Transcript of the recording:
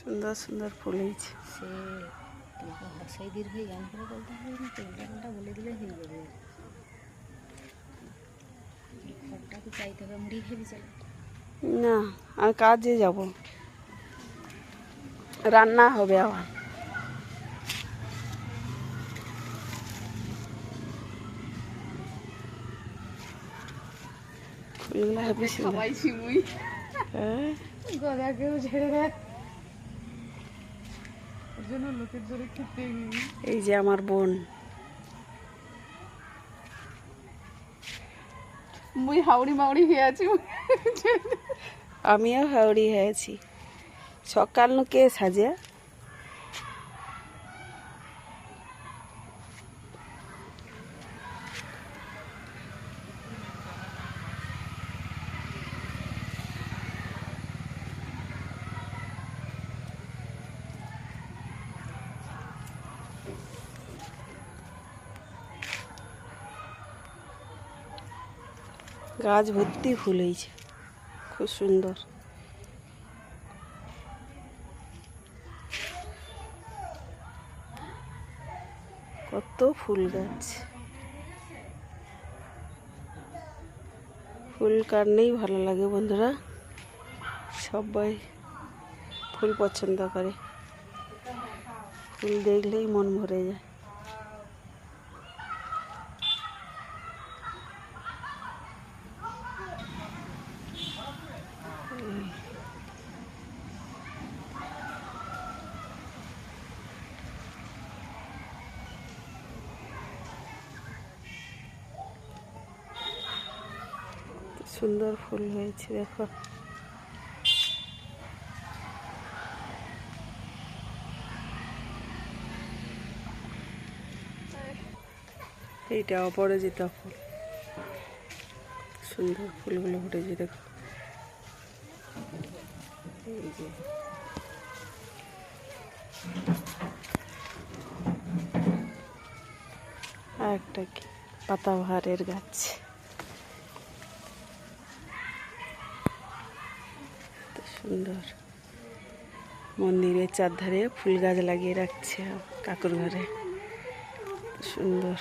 সুন্দর সুন্দর ফুল হয়েছে। সে তোমাকে হসাই দীর্ঘ গান করে বলতে হবে না তো বলে দিলে হয়ে যাবে। চাইতে হবে? মুড়ি চলে না আমি কাজে যাব। রান্না হবে আবার। ফুলগুলো হেবি সুন্দর। শিমুই হ্যাঁ? গদাকেও ছেড়ে দেয়। এই যে আমার বোন। মুই হাওড়ি মাউড়ি হয়ে আছি। আমিও হাওড়ি হয়েছি সকাল নু কে সাজে? গাছ ভর্তি ফুল হয়েছে। খুব সুন্দর। কত ফুল গাছ। ফুল কাটনেই ভালো লাগে বন্ধুরা। সবাই ফুল পছন্দ করে। ফুল দেখলেই মন ভরে যায়। সুন্দর ফুল হয়েছে, দেখো। এইটা অপরাজিতা ফুল। সুন্দর ফুলগুলো ফুটেছে দেখো। আর একটা কি? পাতাবাহারের গাছ। সুন্দর। মন্দিরের চারধারে ফুল গাছ লাগিয়ে রাখছে কাকুর ঘরে। সুন্দর।